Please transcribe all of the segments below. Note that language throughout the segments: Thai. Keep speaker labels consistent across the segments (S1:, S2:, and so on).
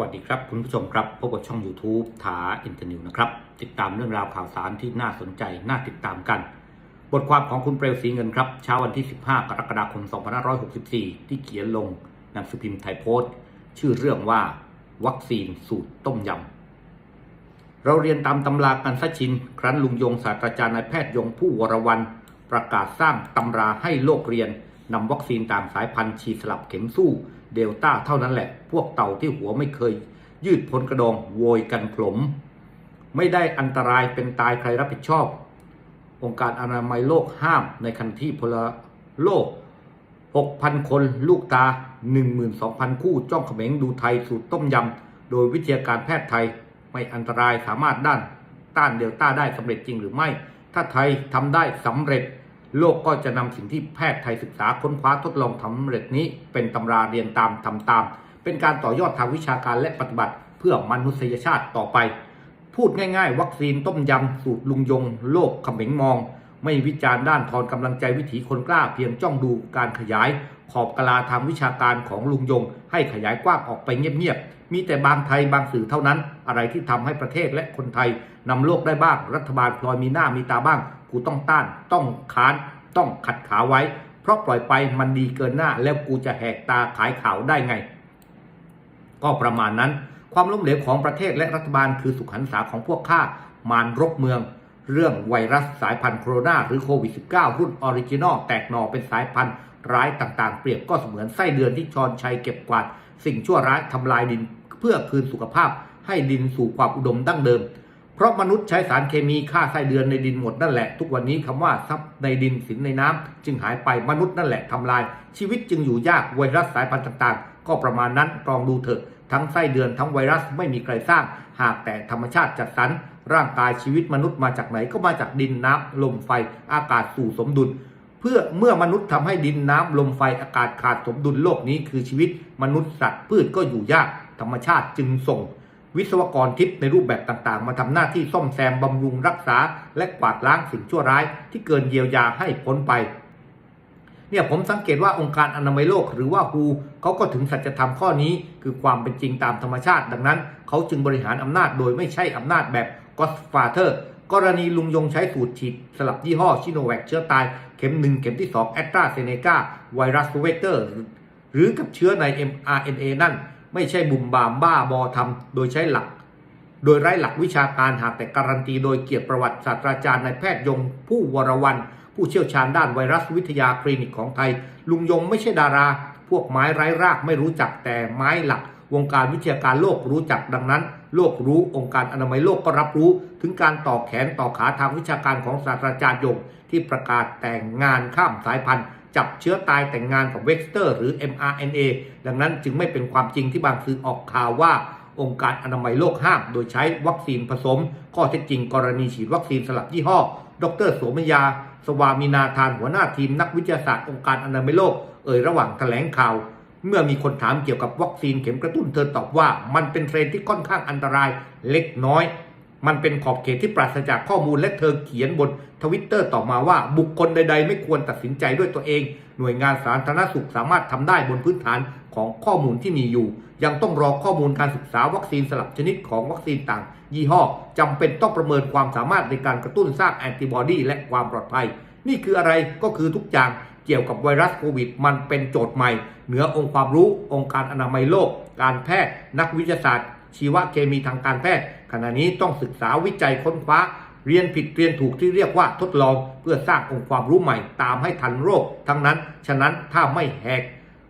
S1: วัสดีครับ คุณผู้ชมครับพบกับช่อง YouTube ถาอินเทอร์นิวนะครับ ติดตามเรื่องราวข่าวสารที่น่าสนใจ น่าติดตามกัน บทความของคุณเปลวศรีเงินครับ เช้าวันที่ 15 กรกฎาคม 2564 ที่เขียนลงหนังสือพิมพ์ไทยโพสต์ ชื่อเรื่องว่า วัคซีนสูตรต้มยำ เราเรียนตามตำรากันซะชิน ครั้นลุงยงศาสตราจารย์นายแพทย์ยงผู้วรวัน ประกาศสร้างตำราให้โลกเรียน นำวัคซีนตามสายพันธุ์ฉีดสลับเข็มสู้เดลต้าเท่านั้นแหละ พวกเต่าที่หัวไม่เคย ยืดพ้นกระดองโวยกันผลม ไม่ได้อันตรายเป็นตายใครรับผิดชอบ องค์การอนามัยโลกห้ามในคันที่พลโลก 6,000 คนลูกตา 12,000 คู่จ้องเขม็งดูไทยสูตรต้มยำ โดยวิทยาการแพทย์ไทยไม่อันตรายสามารถด้านต้านเดลต้าได้สำเร็จจริงหรือไม่ ถ้าไทยทำได้สำเร็จ โลกก็จะนำสิ่งที่แพทย์ไทยศึกษาค้นคว้าทดลองสำเร็จนี้ เป็นตำราเรียนตามทำตาม เป็นการต่อยอดทางวิชาการและปฏิบัติ เพื่อมนุษยชาติต่อไป พูดง่ายๆ วัคซีนต้มยำสูตรลุงยง โลกเขม็งมอง ไม่วิจารณ์ด้านทอนกำลังใจวิถีคนกล้าเพียงจ้องดูการขยาย ขอบกลาทางวิชาการของลุงยง ให้ขยายกว้างออกไปเงียบๆมีแต่บางไทยบางสื่อเท่านั้น อะไรที่ทำให้ประเทศและคนไทยนำโลกได้บ้างรัฐบาลพลอยมีหน้ามีตาบ้าง กูต้องต้าน ต้องค้าน ต้องขัดขาไว้ เพราะปล่อยไปมันดีเกินหน้า แล้วกูจะแหกตาขายข่าวได้ไง ก็ประมาณนั้น ความล้มเหลวของประเทศและรัฐบาลคือสุขันษาของพวกข้ามารรบเมือง เรื่องไวรัสสายพันธุ์โคโรนาหรือโควิด -19 รุ่นออริจินอลแตกหนอเป็นสายพันธุ์ร้ายต่างๆ เปรียบก็เสมือนไส้เดือนที่ชอนชัยเก็บกวาด สิ่งชั่วร้ายทำลายดินเพื่อคืนสุขภาพให้ดินสู่ความอุดมดั้งเดิม เพราะมนุษย์ใช้สารเคมีฆ่าไส้เดือนในดินหมดนั่นแหละ ทุกวันนี้คำว่าทรัพย์ในดินสินในน้ำจึงหายไปมนุษย์นั่นแหละทำลาย ชีวิตจึงอยู่ยากไวรัสสายพันธุ์ต่างๆ ก็ประมาณนั้นลองดูเถอะทั้งไส้เดือนทั้งไวรัสไม่มีใครสร้าง หากแต่ธรรมชาติจัดสรรร่างกายชีวิตมนุษย์มาจากไหนก็มาจากดินน้ำลมไฟอากาศสู่สมดุล เพื่อเมื่อมนุษย์ทำให้ดินน้ำลมไฟอากาศขาดสมดุลโลกนี้คือชีวิตมนุษย์สัตว์พืชก็อยู่ยาก ธรรมชาติจึงส่ง วิศวกรทิพย์ในรูปแบบต่างๆ มาทำหน้าที่ซ่อมแซมบำรุงรักษา และกวาดล้างสิ่งชั่วร้าย ที่เกินเยียวยาให้พ้นไปเนี่ยผมสังเกตว่าองค์การอนามัยโลกหรือว่าฮูเขาก็ถึงสัจธรรมข้อนี้คือความเป็นจริงตามธรรมชาติ ดังนั้น เขาจึงบริหารอำนาจโดยไม่ใช่อำนาจแบบก็สฟาเธอร์กรณีลุงยงใช้สูตรฉีดสลับยี่ห้อชิโนแวคเชื้อตาย เข็ม 1 เข็มที่ 2 แอตราเซเนกาไวรัสเวกเตอร์ หรือกับเชื้อใน mRNA นั่น ไม่ใช่บุ่มบามบ้าบอทำโดยใช้หลัก โดยไร้หลักวิชาการหากแต่การันตีโดยเกียรติประวัติศาสตราจารย์นายแพทย์ยงผู้วรวัน ผู้เชี่ยวชาญด้านไวรัสวิทยาคลินิกของไทย ลุงยงไม่ใช่ดารา พวกไม้ไร้รากไม่รู้จักแต่ไม้หลัก วงการวิทยาการโลกรู้จักดังนั้น โลกรู้องค์การอนามัยโลกก็รับรู้ ถึงการต่อแขนต่อขาทางวิชาการของศาสตราจารย์ยง ที่ประกาศแต่งงานข้ามสายพันธุ์ จับเชื้อตายแต่งงานกับเวกเตอร์ หรือ mRNA ดังนั้นจึงไม่เป็นความจริงที่บางสื่อออกข่าวว่าองค์การอนามัยโลกห้าม โดยใช้วัคซีนผสม ข้อเท็จจริงกรณีฉีดวัคซีนสลับยี่ห้อ ดรโสมยา สวามินาทานหัวหน้าทีมนักวิทยาศาสตร์องค์การอนามัยโลก เอ่ยระหว่างแถลงข่าว เมื่อมีคนถามเกี่ยวกับวัคซีนเข็มกระตุ้นเธอตอบว่า มันเป็นเทรนที่ค่อนข้างอันตรายเล็กน้อย มันเป็นขอบเขตที่ปราศจากข้อมูลและเธอเขียนบนทวิตเตอร์ต่อมาว่า บุคคลใด ๆ ไม่ควรตัดสินใจด้วยตัวเอง หน่วยงานสาธารณสุขสามารถทำได้บนพื้นฐานของข้อมูลที่มีอยู่ ยังต้องรอข้อมูลการศึกษาวัคซีนสลับชนิดของวัคซีนต่าง ยี่ห้อจำเป็นต้องประเมินความสามารถในการกระตุ้นสร้างแอนติบอดีและความปลอดภัย นี่คืออะไรก็คือทุกอย่างเกี่ยวกับไวรัสโควิด มันเป็นโจทย์ใหม่ เหนือองค์ความรู้ องค์การอนามัยโลก การแพทย์ นักวิทยาศาสตร์ ชีวเคมีทางการแพทย์ ขณะนี้ต้องศึกษาวิจัยค้นคว้า เรียนผิดเรียนถูกที่เรียกว่าทดลอง เพื่อสร้างองค์ความรู้ใหม่ตามให้ทันโรค ทั้งนั้น ฉะนั้นถ้าไม่แหก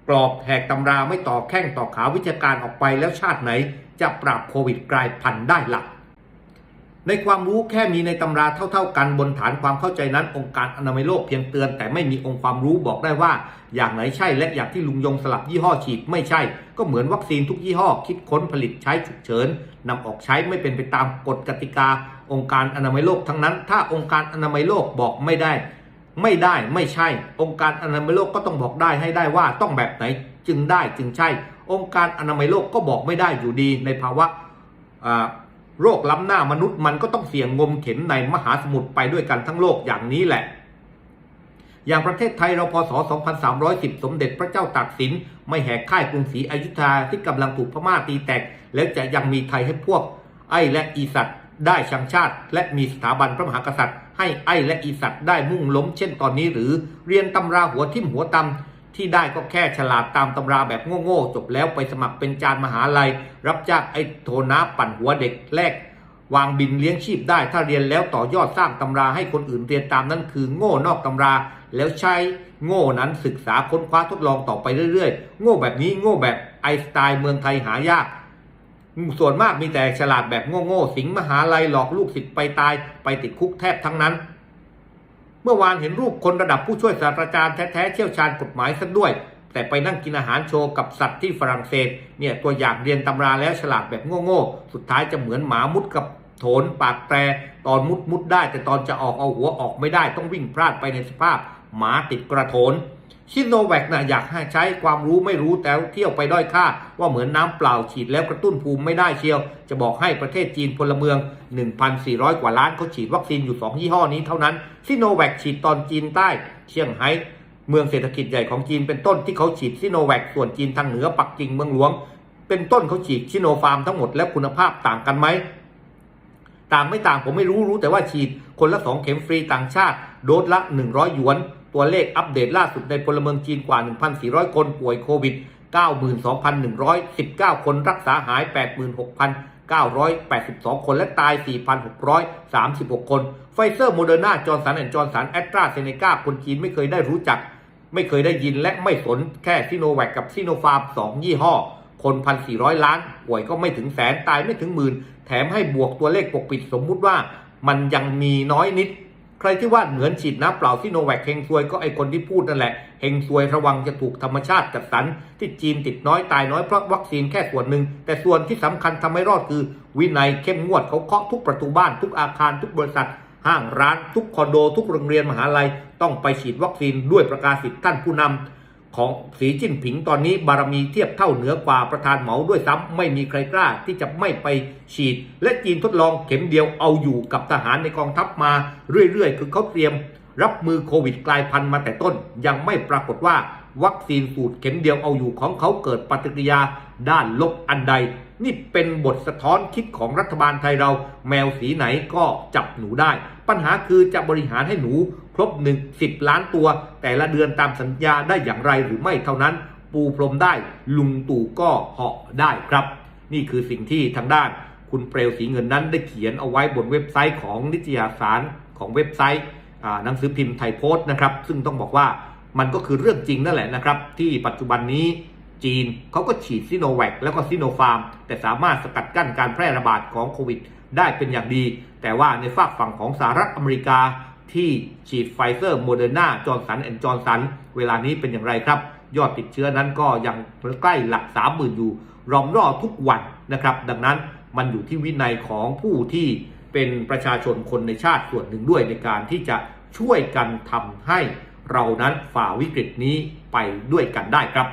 S1: กรอบแหกตำราไม่ต่อแข้งต่อขาวิชาการออกไปแล้วชาติไหน จะปราบโควิดกลายพันธุ์ได้หลัก ในความรู้แค่มีในตำราเท่า ๆ กันบนฐานความเข้าใจนั้น องค์การอนามัยโลกเพียงเตือน แต่ไม่มีองค์ความรู้บอกได้ว่า อย่างไหนใช่และอย่างที่ลุงยงสลับยี่ห้อฉีดไม่ใช่ ก็เหมือนวัคซีนทุกยี่ห้อ คิดค้นผลิตใช้ฉุกเฉินนำออกใช้ไม่เป็นไปตามกฎกติกา องค์การอนามัยโลกทั้งนั้น ถ้าองค์การอนามัยโลกบอกไม่ได้ ไม่ได้ไม่ใช่ องค์การอนามัยโลกก็ต้องบอกได้ให้ได้ว่าต้องแบบไหนจึงได้จึงใช่ องค์การอนามัยโลกก็บอกไม่ได้อยู่ดีในภาวะอ่า โรคล้ำหน้ามนุษย์มันก็ต้องเสี่ยงงมเข็นในมหาสมุทรไปด้วยกันทั้งโลกอย่างนี้แหละ อย่างประเทศไทยเราพศ 2310 สมเด็จพระเจ้าตากสิน ไม่แหกค่ายกรุงศรีอยุธยาที่กำลังถูกพม่าตีแตก แล้วจะยังมีไทยให้พวก ไอ้และอีสัตว์ได้ชังชาติ และมีสถาบันพระมหากษัตริย์ ให้ไอ้และอีสัตว์ได้มุ่งล้มเช่นตอนนี้หรือเรียนตำราหัวทิ่มหัวตำ ที่ได้ก็แค่ฉลาดตามตำราแบบโง่ๆจบแล้วไปสมัครเป็นจานมหาลัย รับจ้างไอ้โทน้าปั่นหัวเด็กแลกวางบินเลี้ยงชีพได้ ถ้าเรียนแล้วต่อยอดสร้างตำราให้คนอื่นเรียนตามนั้นคือโง่นอกตำรา แล้วใช้โง่นั้นศึกษาค้นคว้าทดลองต่อไปเรื่อยๆ โง่แบบนี้โง่แบบไอสไตล์เมืองไทยหายากส่วนมากมีแต่ฉลาดแบบโง่ๆสิงมหาลัยหลอกลูกศิษย์ไปตายไปติดคุกแทบทั้งนั้น เมื่อวานเห็นรูปคนระดับผู้ช่วยศาสตราจารย์แท้ๆเชี่ยวชาญกฎหมายซะด้วย แต่ไปนั่งกินอาหารโชว์กับสัตว์ที่ฝรั่งเศส เนี่ยตัวอย่างเรียนตำราแล้วฉลาดแบบโง่ๆ สุดท้ายจะเหมือนหมามุดกับโถนปากแตรตอนมุดมุดได้ แต่ตอนจะออกเอาหัวออกไม่ได้ต้องวิ่งพลาดไปในสภาพ หมาติดกระโถน ชิโนแวคนะอยากให้ใช้ความรู้ไม่รู้แต่เที่ยวไปด้อยค่า ว่าเหมือนน้ำเปล่าฉีดแล้วกระตุ้นภูมิไม่ได้เชียว จะบอกให้ประเทศจีนพลเมือง 1,400 กว่าล้านเขาฉีดวัคซีนอยู่ 2 ยี่ห้อนี้เท่านั้นซิโนแวคฉีดตอนจีนใต้เชียงไฮ้เมืองเศรษฐกิจใหญ่ของจีนเป็นต้นที่เขาฉีดซิโนแวคส่วนจีนทางเหนือปักกิ่งเมืองหลวง เป็นต้นเขาฉีดชิโนฟาร์มทั้งหมดแล้วคุณภาพต่างกันไหมต่างไม่ต่างผมไม่รู้รู้แต่ว่าฉีดคนละ 2 เข็มฟรีต่างชาติ โดสละ 100 หยวน ตัวเลขอัปเดตล่าสุดในพลเมืองจีนกว่า 1,400 คนป่วยโควิด 92,119 คนรักษาหาย 86,982 คนและตาย 4,636 คนไฟเซอร์โมเดอร์นาจอร์นสันแอนจอร์นสันแอสตราเซเนกาคนจีนไม่เคยได้รู้จัก ไม่เคยได้ยินและไม่สนแค่ซิโนแวคกับซิโนฟาร์ม2ยี่ห้อ คน 1,400 ล้าน ป่วยก็ไม่ถึงแสนตายไม่ถึงหมื่น แถมให้บวกตัวเลขปกปิดสมมุติว่ามันยังมีน้อยนิด ใครที่ว่าเหมือนฉีดน้ำเปล่าซิโนแวคเฮงซวยก็ไอคนที่พูดนั่นแหละเฮงซวยระวังจะถูกธรรมชาติจัดสรรที่จีนติดน้อยตายน้อยเพราะวัคซีนแค่ส่วนหนึ่ง แต่ส่วนที่สำคัญทำให้รอดคือ วินัยเข้มงวดเขาเคาะทุกประตูบ้านทุกอาคารทุกบริษัท ห้างร้าน ทุกคอนโด ทุกโรงเรียนมหาลัย ต้องไปฉีดวัคซีนด้วยประกาศสิทธิ์ท่านผู้นำ ของสีจิ้นผิงตอนนี้บารมีเทียบเท่าเหนือกว่าประธานเหมาด้วยซ้ำไม่มีใครกล้าที่จะไม่ไปฉีด และจีนทดลองเข็มเดียวเอาอยู่กับทหารในกองทัพมาเรื่อยๆ คือเขาเตรียม รับมือโควิดกลายพันธุ์มาแต่ต้น ยังไม่ปรากฏว่า วัคซีนสูตรเข็มเดียวเอาอยู่ของเขาเกิดปฏิกิริยาด้านลบอันใด นี่เป็นบทสะท้อนคิดของรัฐบาลไทยเรา แมวสีไหนก็จับหนูได้ ปัญหาคือจะบริหารให้หนู รบหนึ่งสิบล้านตัว แต่ละเดือนตามสัญญาได้อย่างไรหรือไม่เท่านั้น ปูพรมได้ลุงตู่ก็เหาะได้ครับ นี่คือสิ่งที่ทางด้านคุณเปลวสีเงินนั้นได้เขียนเอาไว้บนเว็บไซต์ของนิตยสารของเว็บไซต์หนังสือพิมพ์ไทยโพสต์นะครับซึ่งต้องบอกว่ามันก็คือเรื่องจริงนั่นแหละนะครับ ที่ปัจจุบันนี้จีนเขาก็ฉีดซิโนแวคแล้วก็ซิโนฟาร์ม แต่สามารถสกัดกั้นการแพร่ระบาดของโควิด ได้เป็นอย่างดี แต่ว่าในฝากฝั่งของสหรัฐอเมริกา ที่ฉีดไฟเซอร์โมเดอร์นาจอร์นสันแอนด์จอร์นสันเวลานี้เป็นอย่างไรครับ ยอดติดเชื้อนั้นก็ยังใกล้หลัก30,000อยู่รอมรอทุกวันนะครับ ดังนั้นมันอยู่ที่วินัยของผู้ที่เป็นประชาชนคนในชาติส่วนหนึ่งด้วยในการที่จะช่วยกันทำให้เรานั้นฝ่าวิกฤตนี้ไปด้วยกันได้ครับ